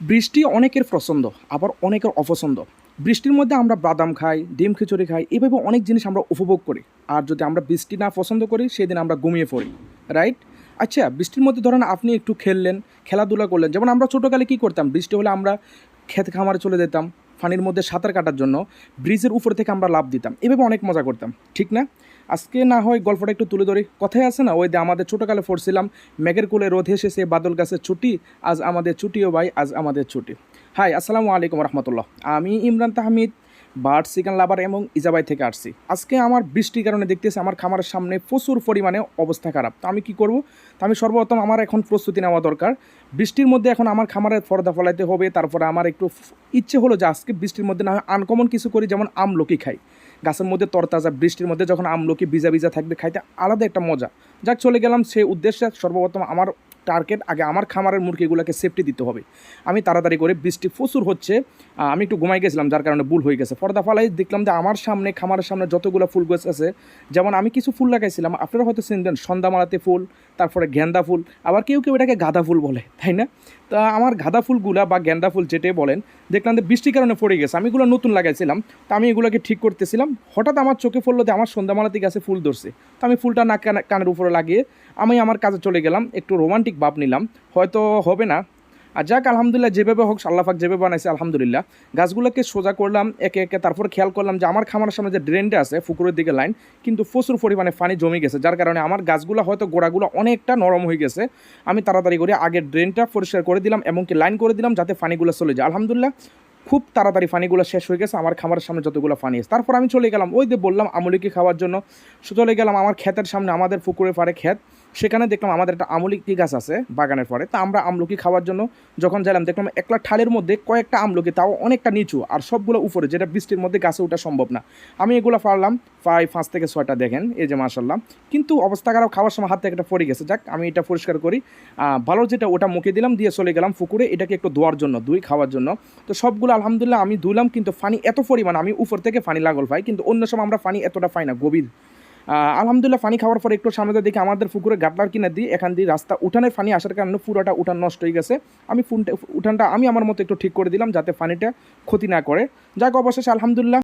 বৃষ্টি অনেকের পছন্দ আবার অনেকের অপছন্দ। বৃষ্টির মধ্যে আমরা বাদাম খাই, ডিম খিচুড়ি খাই, এভাবে অনেক জিনিস আমরা উপভোগ করি। আর যদি আমরা বৃষ্টি না পছন্দ করি, সেদিন আমরা ঘুমিয়ে পড়ি রাইট আচ্ছা বৃষ্টির মধ্যে ধরেন আপনি একটু খেললেন, খেলাধুলা করলেন, যেমন আমরা ছোটোকালে কী করতাম? বৃষ্টি হলে আমরা ক্ষেত খামারে চলে যেতাম পানির মধ্যে সাঁতার কাটার জন্য ব্রিজের উপর থেকে আমরা লাভ দিতাম। এভাবে অনেক মজা করতাম, ঠিক না? আজকে না হয় গল্পটা একটু তুলে ধরি। কথায় আছে না, ওই যে আমাদের ছোটোকালে পড়ছিলাম, মেঘের কোলে রোদ এসেছে বাদল গাছের ছুটি, আজ আমাদের ছুটিও ভাই, আজ আমাদের ছুটি। হাই, আসসালামু আলাইকুম রহমতুল্লাহ। আমি Imran Tahmid bird chicken lover এবং ইজাবাই থেকে আসছি। আজকে আমার বৃষ্টির কারণে দেখতেছি আমার খামারের সামনে প্রচুর পরিমাণে অবস্থা খারাপ। তো আমি কি করব? তো আমি সর্বপ্রথম আমার এখন প্রস্তুতি নেওয়া দরকার। বৃষ্টির মধ্যে এখন আমার খামারের পর্দা ফলাইতে হবে, তারপরে আমার একটু ইচ্ছে হলো যে আজকে বৃষ্টির মধ্যে না হয় আনকমন কিছু করি, যেমন আমলকি খাই। গাছের মধ্যে তরতাজা বৃষ্টির মধ্যে যখন আমলকি ভিজা ভিজা থাকবে, খাইতে আলাদা একটা মজা। যাক, চলে গেলাম সেই উদ্দেশ্যে। সর্বপ্রথম আমার টার্গেট আগে আমার খামারের মুরগিগুলোকে সেফটি দিতে হবে। আমি তাড়াতাড়ি করে বৃষ্টি প্রচুর হচ্ছে আমি একটু ঘুমাই গেছিলাম, যার কারণে ভুল হয়ে গেছে। পর্দা ফালাই দেখলাম যে আমার সামনে, খামারের সামনে যতগুলো ফুল গাছ আছে, যেমন আমি কিছু ফুল লাগাইছিলাম, আপনারা হয়তো চিনবেন সন্ধ্যামালাতে ফুল, তারপরে গেন্দা ফুল, আবার কেউ কেউ এটাকে গাঁদা ফুল বলে, তাই না? তা আমার গাঁদা ফুলগুলা বা গেন্দা ফুল যেটাই বলেন, দেখলাম যে বৃষ্টির কারণে পড়ে গেছে, আমি এগুলো নতুন লাগাইছিলাম, তো আমি এগুলোকে ঠিক করতেছিলাম, হঠাৎ আমার চোখে পড়ল যে আমার সন্ধ্যামালাতে গাছে ফুল ধরছে। তো আমি ফুলটা কানে- কানের উপরে লাগিয়ে আমি আমার কাজে চলে গেলাম, একটু রোমান্টিক ভাব নিলাম। হয়তো হবে না। আর যাক, আলহামদুলিল্লাহ, যেভাবে হোক আল্লাহাক যেভাবে বানাইছে, আলহামদুলিল্লাহ। গাছগুলোকে সোজা করলাম, একে একে তারপর খেয়াল করলাম যে আমার খামারের সামনে যে ড্রেনটা আছে, পুকুরের দিকে লাইন কিন্তু প্রচুর পরিমাণে পানি জমে গেছে। যার কারণে আমার গাছগুলো হয়তো গোড়াগুলো অনেকটা নরম হয়ে গেছে। আমি তাড়াতাড়ি করে আগের ড্রেনটা পরিষ্কার করে দিলাম এমনকি লাইন করে দিলাম যাতে পানিগুলো চলে যায়। আলহামদুলিল্লাহ, খুব তাড়াতাড়ি পানিগুলো শেষ হয়ে গেছে, আমার খামারের সামনে যতগুলো পানি আছে। তারপর আমি চলে গেলাম, ওই যে বললাম আমলিকি খাওয়ার জন্য। চলে গেলাম আমার ক্ষেতের সামনে, আমাদের পুকুরের পাড়ে ক্ষেত। সেখানে দেখলাম আমাদের একটা আমলকি গাছ আছে বাগানের পরে। তা আমরা আমলকি খাওয়ার জন্য যখন গেলাম দেখলাম একলা ঠালের মধ্যে কয়েকটা আমলকি, তাও অনেকটা নিচু, আর সবগুলো উপরে, যেটা বৃষ্টির মধ্যে গাছে ওঠা সম্ভব না। আমি এগুলো পারলাম প্রায় পাঁচ থেকে ছয়টা, দেখেন, এই যে মাসাল্লাহ কিন্তু অবস্থা খারাপ, খাওয়ার সময় হাত থেকে একটা পড়ে গেছে। যাক, আমি এটা পরিষ্কার করি। ভালো যেটা, ওটা মুখে দিলাম, দিয়ে চলে গেলাম পুকুরে, এটাকে একটু ধোয়ার জন্য দুই খাওয়ার জন্য। তো সবগুলো আলহামদুলিল্লাহ আমি ধুলাম কিন্তু পানি এত পরিমাণ, আমি উপর থেকে পানি লাগল পাই, কিন্তু অন্য সময় আমরা পানি এতটা পাই না, গভীর। আলহামদুলিল্লাহ পানি খাওয়ার পরে একটু সামনে দেখি আমাদের পুকুরে গাটলার কিনা দিই, এখান দিয়ে রাস্তা উঠানের পানি আসার কারণে পুরোটা উঠান নষ্ট হয়ে গেছে। আমি উঠানটা আমি আমার মতো একটু ঠিক করে দিলাম যাতে পানিটা ক্ষতি না করে। যাক, অবশেষে আলহামদুলিল্লাহ